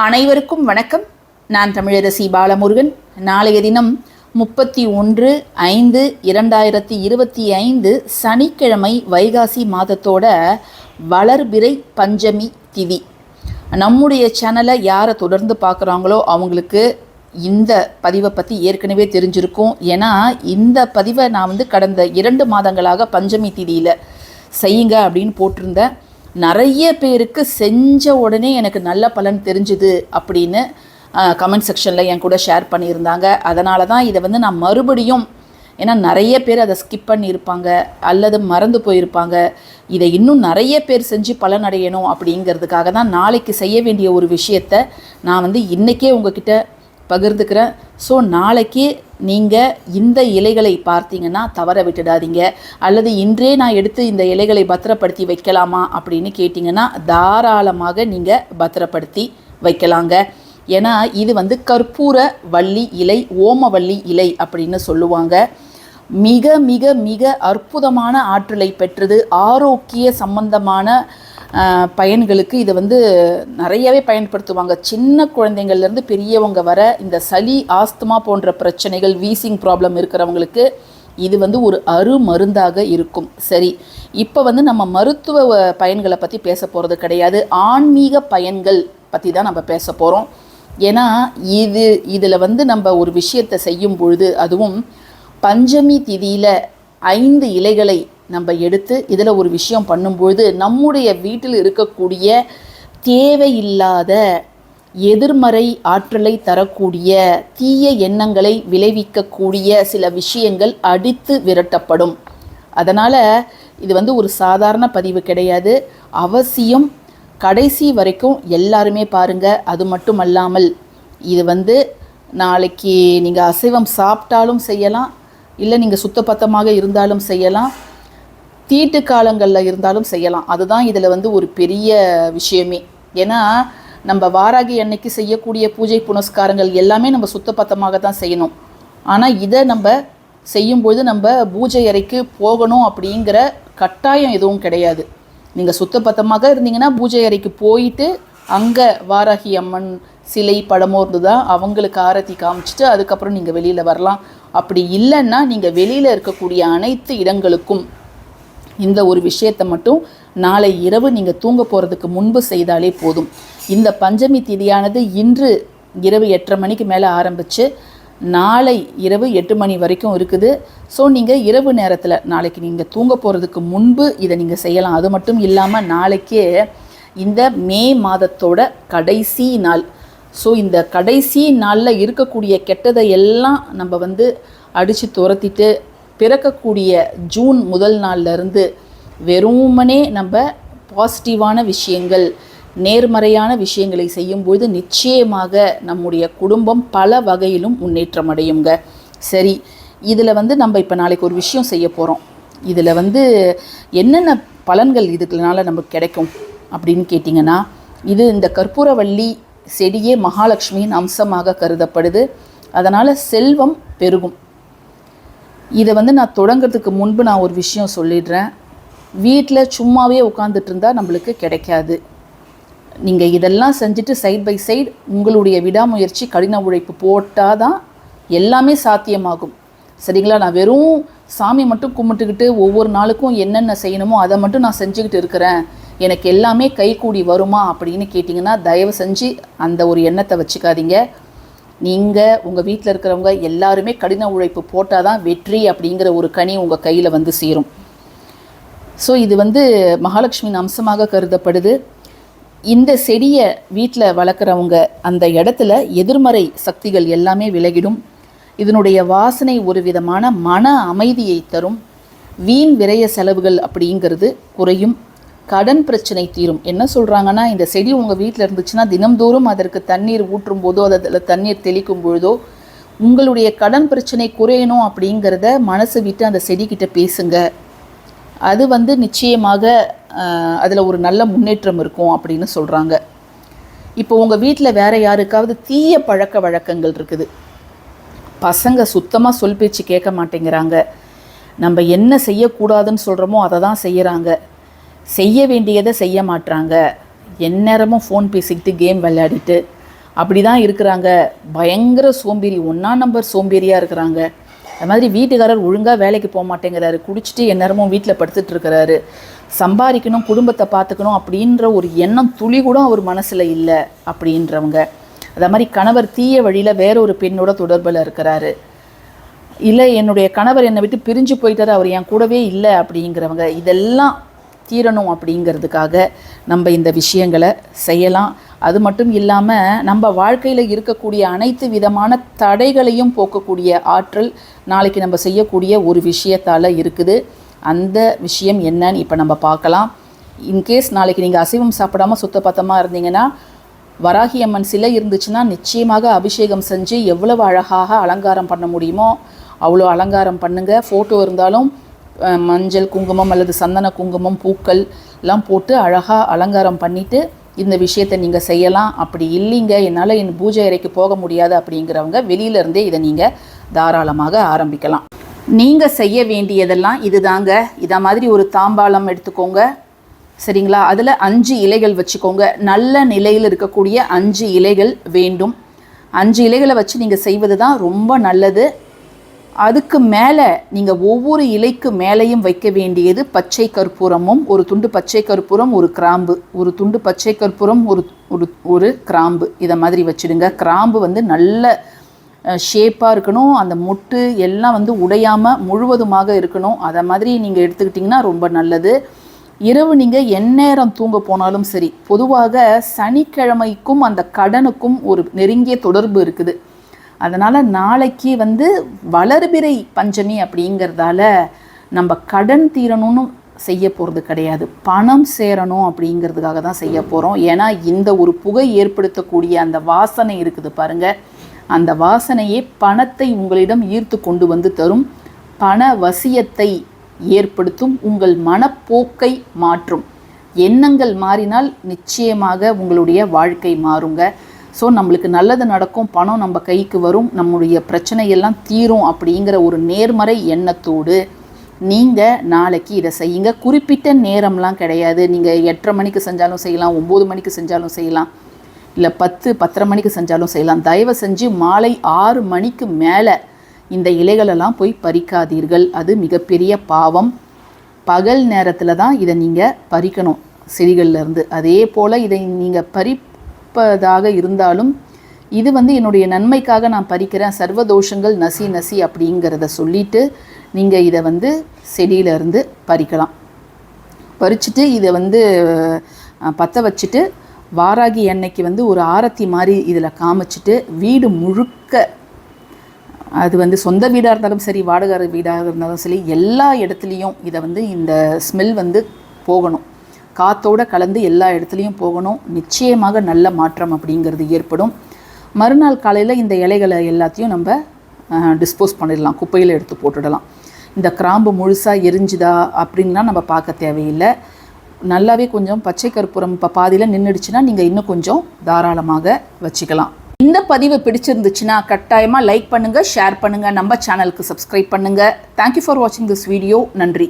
அனைவருக்கும் வணக்கம். நான் தமிழரசி பாலமுருகன். நாளைய தினம் முப்பத்தி ஒன்று ஐந்து இரண்டாயிரத்தி இருபத்தி ஐந்து சனிக்கிழமை வைகாசி மாதத்தோட வளர்பிறை பஞ்சமி திதி. நம்முடைய சேனலை யாரை தொடர்ந்து பார்க்குறாங்களோ அவங்களுக்கு இந்த பதிவை பற்றி ஏற்கனவே தெரிஞ்சிருக்கும். ஏன்னா இந்த பதிவை நான் வந்து கடந்த இரண்டு மாதங்களாக பஞ்சமி திதியில் செய்யுங்க அப்படின்னு போட்டிருந்தேன். நிறைய பேருக்கு செஞ்ச உடனே எனக்கு நல்ல பலன் தெரிஞ்சுது அப்படின்னு கமெண்ட் செக்ஷனில் என் கூட ஷேர் பண்ணியிருந்தாங்க. அதனால தான் இதை வந்து நான் மறுபடியும் ஏன்னா நிறைய பேர் அதை ஸ்கிப் பண்ணியிருப்பாங்க அல்லது மறந்து போயிருப்பாங்க. இதை இன்னும் நிறைய பேர் செஞ்சு பலனடையணும் அப்படிங்கிறதுக்காக தான் நாளைக்கு செய்ய வேண்டிய ஒரு விஷயத்த நான் வந்து இன்றைக்கே உங்ககிட்ட பகிர்ந்துக்கிறேன். ஸோ நாளைக்கு நீங்கள் இந்த இலைகளை பார்த்தீங்கன்னா தவற விட்டுடாதீங்க. அல்லது இன்றே நான் எடுத்து இந்த இலைகளை பத்திரப்படுத்தி வைக்கலாமா அப்படின்னு கேட்டிங்கன்னா தாராளமாக நீங்கள் பத்திரப்படுத்தி வைக்கலாங்க. ஏன்னா இது வந்து கற்பூர வள்ளி இலை ஓமவள்ளி இலை அப்படின்னு சொல்லுவாங்க. மிக மிக மிக அற்புதமான ஆற்றலை பெற்றது ஆரோக்கிய சம்பந்தமான பயன்களுக்கு இதை வந்து நிறையவே பயன்படுத்துவாங்க. சின்ன குழந்தைங்கள்லேருந்து பெரியவங்க வர இந்த சளி ஆஸ்துமா போன்ற பிரச்சனைகள் வீசிங் ப்ராப்ளம் இருக்கிறவங்களுக்கு இது வந்து ஒரு அருமருந்தாக இருக்கும். சரி இப்போ வந்து நம்ம மருத்துவ பயன்களை பற்றி பேச போகிறது கிடையாது. ஆன்மீக பயன்கள் பற்றி தான் நம்ம பேச போகிறோம் ஏன்னா இது இதில் வந்து நம்ம ஒரு விஷயத்தை செய்யும் பொழுது அதுவும் பஞ்சமி திதியில் ஐந்து இலைகளை நம்ம எடுத்து இதில் ஒரு விஷயம் பண்ணும்பொழுது நம்முடைய வீட்டில் இருக்கக்கூடிய தேவையில்லாத எதிர்மறை ஆற்றலை தரக்கூடிய தீய எண்ணங்களை விளைவிக்கக்கூடிய சில விஷயங்கள் அடித்து விரட்டப்படும். அதனால் இது வந்து ஒரு சாதாரண பதிவு கிடையாது. அவசியம் கடைசி வரைக்கும் எல்லாருமே பாருங்க. அது மட்டும் அல்லாமல் இது வந்து நாளைக்கு நீங்கள் அசைவம் சாப்பிட்டாலும் செய்யலாம். இல்லை நீங்கள் சுத்தபத்தமாக இருந்தாலும் செய்யலாம். தீட்டு காலங்களில் இருந்தாலும் செய்யலாம். அதுதான் இதில் வந்து ஒரு பெரிய விஷயமே. ஏன்னா நம்ம வாராகி அன்னைக்கு செய்யக்கூடிய பூஜை புனஸ்காரங்கள் எல்லாமே நம்ம சுத்தபத்தமாக தான் செய்யணும். ஆனால் இதை நம்ம செய்யும்பொழுது நம்ம பூஜை அறைக்கு போகணும் அப்படிங்கிற கட்டாயம் எதுவும் கிடையாது. நீங்கள் சுத்தப்பத்தமாக இருந்தீங்கன்னா பூஜை அறைக்கு போயிட்டு அங்கே வாராகி அம்மன் சிலை படமோ இருந்து தான் அவங்களுக்கு ஆரத்தி காமிச்சிட்டு அதுக்கப்புறம் நீங்கள் வெளியில் வரலாம். அப்படி இல்லைன்னா நீங்கள் வெளியில் இருக்கக்கூடிய அனைத்து இடங்களுக்கும் இந்த ஒரு விஷயத்தை மட்டும் நாளை இரவு நீங்கள் தூங்க போகிறதுக்கு முன்பு செய்தாலே போதும். இந்த பஞ்சமி திதியானது இன்று இரவு எட்டரை மணிக்கு மேலே ஆரம்பித்து நாளை இரவு எட்டு மணி வரைக்கும் இருக்குது. ஸோ நீங்கள் இரவு நேரத்தில் நாளைக்கு நீங்கள் தூங்க போகிறதுக்கு முன்பு இதை நீங்கள் செய்யலாம். அது மட்டும் இல்லாமல் நாளைக்கே இந்த மே மாதத்தோட கடைசி நாள். ஸோ இந்த கடைசி நாளில் இருக்கக்கூடிய கெட்டதை எல்லாம் நம்ம வந்து அடித்து துரத்திட்டு பிறக்கக்கூடிய ஜூன் முதல் நாள்லேருந்து வெறுமனே நம்ம பாசிட்டிவான விஷயங்கள் நேர்மறையான விஷயங்களை செய்யும்போது நிச்சயமாக நம்முடைய குடும்பம் பல வகையிலும் முன்னேற்றம் அடையுங்க. சரி இதில் வந்து நம்ம இப்போ நாளைக்கு ஒரு விஷயம் செய்ய போகிறோம் இதில் வந்து என்னென்ன பலன்கள் இதுக்குனால நமக்கு கிடைக்கும் அப்படின்னு கேட்டிங்கன்னா இது இந்த கற்பூரவள்ளி செடியே மகாலட்சுமியின் அம்சமாக கருதப்படுது. அதனால் செல்வம் பெருகும். இதை வந்து நான் தொடங்கிறதுக்கு முன்பு நான் ஒரு விஷயம் சொல்லிடுறேன். வீட்டில் சும்மாவே உட்காந்துட்டு இருந்தால் நம்மளுக்கு கிடைக்காது. நீங்கள் இதெல்லாம் செஞ்சுட்டு சைட் பை சைடு உங்களுடைய விடாமுயற்சி கடின உழைப்பு போட்டால் தான் எல்லாமே சாத்தியமாகும். சரிங்களா? நான் வெறும் சாமி மட்டும் கும்பிட்டுக்கிட்டு ஒவ்வொரு நாளுக்கும் என்னென்ன செய்யணுமோ அதை மட்டும் நான் செஞ்சுக்கிட்டு இருக்கிறேன். எனக்கு எல்லாமே கைகூடி வருமா அப்படின்னு கேட்டிங்கன்னா தயவு செஞ்சு அந்த ஒரு எண்ணத்தை வச்சுக்காதீங்க. நீங்கள் உங்கள் வீட்டில் இருக்கிறவங்க எல்லாருமே கடின உழைப்பு போட்டால் தான் வெற்றி அப்படிங்கிற ஒரு கனி உங்கள் கையில் வந்து சேரும். ஸோ இது வந்து மகாலட்சுமியின் அம்சமாக கருதப்படுது. இந்த செடியை வீட்டில் வளர்க்குறவங்க அந்த இடத்துல எதிர்மறை சக்திகள் எல்லாமே விலகிடும். இதனுடைய வாசனை ஒரு விதமான மன அமைதியை தரும். வீண் விரய செலவுகள் அப்படிங்கிறது குறையும். கடன் பிரச்சனை தீரும். என்ன சொல்கிறாங்கன்னா இந்த செடி உங்கள் வீட்டில் இருந்துச்சுன்னா தினம்தோறும் அதற்கு தண்ணீர் ஊற்றும் போதோ அதில் தண்ணீர் தெளிக்கும் பொழுதோ உங்களுடைய கடன் பிரச்சனை குறையணும் அப்படிங்கிறத மனசு விட்டு அந்த செடிக்கிட்ட பேசுங்க. அது வந்து நிச்சயமாக அதில் ஒரு நல்ல முன்னேற்றம் இருக்கும் அப்படின்னு சொல்கிறாங்க இப்போ உங்கள் வீட்டில் வேற யாருக்காவது தீய பழக்க வழக்கங்கள் இருக்குது. பசங்க சுத்தமாக சொல் பேச்சு கேட்க மாட்டேங்கிறாங்க. நம்ம என்ன செய்யக்கூடாதுன்னு சொல்கிறோமோ அதை தான் செய்கிறாங்க செய்ய வேண்டியதை செய்ய மாட்றாங்க. எந்நேரமும் ஃபோன் பேசிக்கிட்டு கேம் விளையாடிட்டு அப்படி தான் இருக்கிறாங்க. பயங்கர சோம்பேறி ஒன்றா நம்பர் சோம்பேறியாக இருக்கிறாங்க. அது மாதிரி வீட்டுக்காரர் ஒழுங்காக வேலைக்கு போக மாட்டேங்கிறாரு. குடிச்சிட்டு எந்நேரமும் வீட்டில் படுத்துட்டு இருக்கிறாரு. சம்பாதிக்கணும் குடும்பத்தை பார்த்துக்கணும் அப்படின்ற ஒரு எண்ணம் துளி கூட அவர் மனசில் இல்லை அப்படின்றவங்க. அதே மாதிரி கணவர் தீய வழியில் வேற ஒரு பெண்ணோட தொடர்பில் இருக்கிறாரு. இல்லை என்னுடைய கணவர் என்னை விட்டு பிரிஞ்சு போயிட்டார் அவர் என் கூடவே இல்லை அப்படிங்கிறவங்க. இதெல்லாம் தீரணும் அப்படிங்கிறதுக்காக நம்ம இந்த விஷயங்களை செய்யலாம். அது மட்டும் இல்லாமல் நம்ம வாழ்க்கையில் இருக்கக்கூடிய அனைத்து விதமான தடைகளையும் போக்கக்கூடிய ஆற்றல் நாளைக்கு நம்ம செய்யக்கூடிய ஒரு விஷயத்தால் இருக்குது. அந்த விஷயம் என்னன்னு இப்போ நம்ம பார்க்கலாம். இன்கேஸ் நாளைக்கு நீங்கள் அசைவம் சாப்பிடாம சுத்தபத்தமாக இருந்தீங்கன்னா வராகி அம்மன் சிலை இருந்துச்சுன்னா நிச்சயமாக அபிஷேகம் செஞ்சு எவ்வளவு அழகாக அலங்காரம் பண்ண முடியுமோ அவ்வளோ அலங்காரம் பண்ணுங்கள் ஃபோட்டோ இருந்தாலும் மஞ்சள் குங்குமம் அல்லது சந்தன குங்குமம் பூக்கள் எல்லாம் போட்டு அழகாக அலங்காரம் பண்ணிவிட்டு இந்த விஷயத்தை நீங்கள் செய்யலாம். அப்படி இல்லைங்க. என்னால் என் பூஜை அறைக்கு போக முடியாது அப்படிங்கிறவங்க வெளியிலேருந்தே இதை நீங்கள் தாராளமாக ஆரம்பிக்கலாம். நீங்கள் செய்ய வேண்டியதெல்லாம் இதுதாங்க. இதை மாதிரி ஒரு தாம்பாளம் எடுத்துக்கோங்க. சரிங்களா? அதில் அஞ்சு இலைகள் வச்சுக்கோங்க. நல்ல நிலையில் இருக்கக்கூடிய அஞ்சு இலைகள் வேண்டும். அஞ்சு இலைகளை வச்சு நீங்கள் செய்வது தான் ரொம்ப நல்லது. அதுக்கு மேலே நீங்கள் ஒவ்வொரு இலைக்கு மேலேயும் வைக்க வேண்டியது பச்சை கற்பூரமும் ஒரு துண்டு பச்சை கற்பூரம் ஒரு கிராம்பு. ஒரு துண்டு பச்சை கற்பூரம் ஒரு ஒரு ஒரு கிராம்பு. இதை மாதிரி வச்சுடுங்க. கிராம்பு வந்து நல்ல ஷேப்பாக இருக்கணும். அந்த மொட்டு எல்லாம் வந்து உடையாமல் முழுவதுமாக இருக்கணும். அதை மாதிரி நீங்கள் எடுத்துக்கிட்டிங்கன்னா ரொம்ப நல்லது. இரவு நீங்கள் எந்நேரம் தூங்க போனாலும் சரி பொதுவாக சனிக்கிழமைக்கும் அந்த கடனுக்கும் ஒரு நெருங்கிய தொடர்பு இருக்குது. அதனால் நாளைக்கு வந்து வளர்பிறை பஞ்சமி அப்படிங்கிறதால நம்ம கடன் தீரணும்னு செய்ய போகிறது கிடையாது. பணம் சேரணும் அப்படிங்கிறதுக்காக தான் செய்ய போகிறோம் ஏன்னா இந்த ஒரு புகை ஏற்படுத்தக்கூடிய அந்த வாசனை இருக்குது பாருங்க. அந்த வாசனையே பணத்தை உங்களிடம் ஈர்த்து கொண்டு வந்து தரும். பண வசியத்தை ஏற்படுத்தும். உங்கள் மனப்போக்கை மாற்றும். எண்ணங்கள் மாறினால் நிச்சயமாக உங்களுடைய வாழ்க்கை மாறுங்க. ஸோ நம்மளுக்கு நல்லது நடக்கும் பணம் நம்ம கைக்கு வரும் நம்முடைய பிரச்சனையெல்லாம் தீரும் அப்படிங்கிற ஒரு நேர்மறை எண்ணத்தோடு நீங்கள் நாளைக்கு இதை செய்யுங்க. குறிப்பிட்ட நேரம்லாம் கிடையாது. நீங்கள் எட்டரை மணிக்கு செஞ்சாலும் செய்யலாம் ஒம்பது மணிக்கு செஞ்சாலும் செய்யலாம் இல்லை பத்து பத்தரை மணிக்கு செஞ்சாலும் செய்யலாம். தயவு செஞ்சு மாலை ஆறு மணிக்கு மேலே இந்த இலைகளெல்லாம் போய் பறிக்காதீர்கள். அது மிகப்பெரிய பாவம். பகல் நேரத்தில் தான் இதை நீங்கள் பறிக்கணும். செடிகள்லேருந்து அதே போல் இதை நீங்கள் பறி பறிப்பதாக இருந்தாலும் இது வந்து என்னுடைய நன்மைக்காக நான் பறிக்கிறேன். சர்வதோஷங்கள் நசி நசி அப்படிங்கிறத சொல்லிட்டு நீங்கள் இதை வந்து செடியிலருந்து பறிக்கலாம். பறிச்சுட்டு இதை வந்து பற்ற வச்சுட்டு வாராகி எண்ணெய்க்கு வந்து ஒரு ஆரத்தி மாதிரி இதில் காமிச்சிட்டு வீடு முழுக்க அது வந்து சொந்த வீடாக இருந்தாலும் சரி வாடகை வீடாக இருந்தாலும் சரி எல்லா இடத்துலையும் இதை வந்து இந்த ஸ்மெல் வந்து போகணும். காத்தோட கலந்து எல்லா இடத்துலையும் போகணும். நிச்சயமாக நல்ல மாற்றம் அப்படிங்கிறது ஏற்படும். மறுநாள் காலையில் இந்த இலைகளை எல்லாத்தையும் நம்ம டிஸ்போஸ் பண்ணிடலாம். குப்பையில் எடுத்து போட்டுடலாம். இந்த கிராம்பு முழுசாக எரிஞ்சுதா அப்படின்லாம் நம்ம பார்க்க தேவையில்லை. நல்லாவே கொஞ்சம் பச்சை கற்பூரம் இப்போ பாதியில் நின்றுடுச்சுன்னா நீங்கள் இன்னும் கொஞ்சம் தாராளமாக வச்சுக்கலாம். இந்த பதிவு பிடிச்சிருந்துச்சுன்னா கட்டாயமாக லைக் பண்ணுங்கள் ஷேர் பண்ணுங்கள் நம்ம சேனலுக்கு சப்ஸ்கிரைப் பண்ணுங்கள் தேங்க்யூ ஃபார் வாட்சிங் திஸ் வீடியோ நன்றி.